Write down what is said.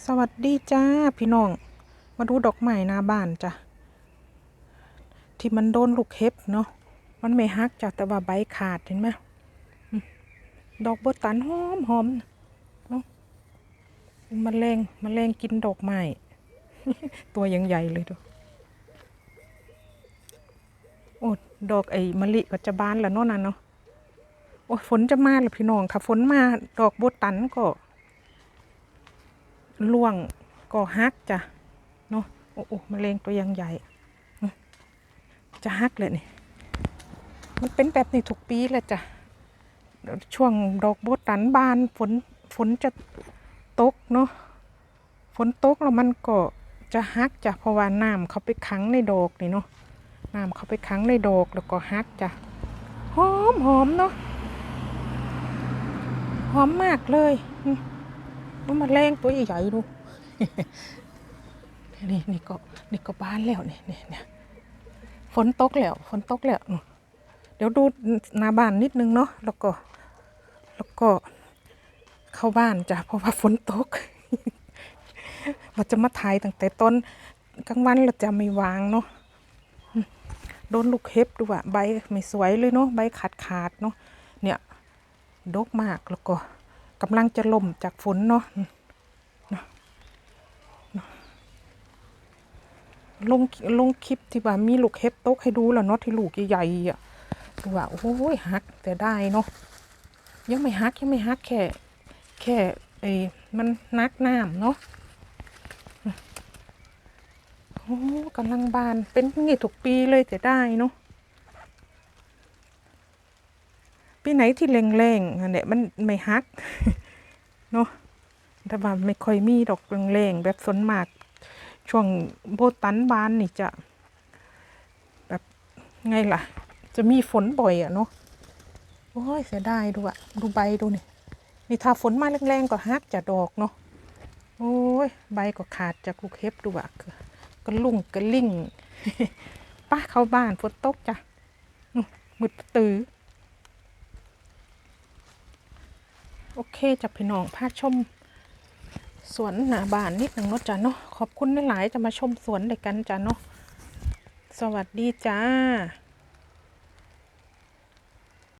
สวัสดีจ้าพี่น้อง มาดูดอกไม้หน้าบ้านจ้ะ ที่มันโดนลูกเห็บเนาะ มันไม่ฮักจ้ะแต่ว่าใบขาดเห็นไหมดอกโบตันหอมหอมเนาะมแมลงมแมลงกินดอกไม้ ตัวยังใหญ่เลยดูโอ้ดอกไอ้มะลิก็จะบานแล้วเนาะนั่นเนาะ โอ้ฝนจะมาแล้วพี่น้องค่ะ ฝนมาดอกโบตันก็ ล่วงก็ฮักจ้ะเนาะโอ้โอ้มะเร็งตัวยังใหญ่ จะฮักเลยนี่ มันเป็นแบบนี้ทุกปีแหละจ้ะช่วงดอกโบตันบานฝนฝนจะตกเนาะฝนตกแล้วมันก็จะฮักจ้ะเพราะว่าน้ำเขาไปขังในดอกนี่เนาะน้ำเขาไปขังในดอกแล้วก็ฮักจ้ะหอมหอมเนาะหอมมากเลยอื มันมาแรงตัวใหญ่ๆดูนี่นี่ก็นี่ก็บ้านแล้วนี่นี่เนี่ยฝนตกแล้วฝนตกแล้ว เดี๋ยวดูหน้าบ้านนิดนึงเนาะแล้วก็ แล้วก็เข้าบ้านจ้ะเพราะว่าฝนตกเราจะมาถ่ายตั้งแต่ต้นกลางวันเราจะไม่วางเนาะโดนลูกเห็บดูอะใบไม่สวยเลยเนาะใบขาดขาดๆเนาะเนี่ยดกมากแล้วก็ กำลังจะล่มจากฝนเนาะลงลงคลิปที่ว่ามีลูกเห็บตกให้ดูแล้วเนาะที่ลูกใหญ่ๆอะดูว่าโอ้ยหักแต่ได้เนาะยังไม่หักยังไม่หักแค่แค่ไอ้มันนักน้ำเนาะโอ้กำลังบานเป็นอย่างงี้ทุกปีเลยแต่ได้เนาะ ปีไหนที่แรงๆอันเนี้ยมันไม่ฮักเนาะแต่ว่าไม่ค่อยมีดอกแรงๆแบบสนมาก ช่วงโบตันบานนี่จะ แบบไงล่ะ จะมีฝนบ่อยอะเนาะโอ้ยเสียดายดูอะดูใบดูนี่นี่ถ้าฝนมาแรงๆก็ฮักจะดอกเนาะโอ้ยใบก็ขาดจากลูกเห็บดูอะก็ลุ่งก็ลิ่งป้าเข้าบ้านฝนตกจ้ะมืดตื้อ โอเคจ้ะพี่น้องพาชม สวนหน้าบ้านนิดหนึ่งเนาะจ้ะเนาะขอบคุณหลายๆจะมาชมสวนด้วยกันจ้ะเนาะสวัสดีจ้า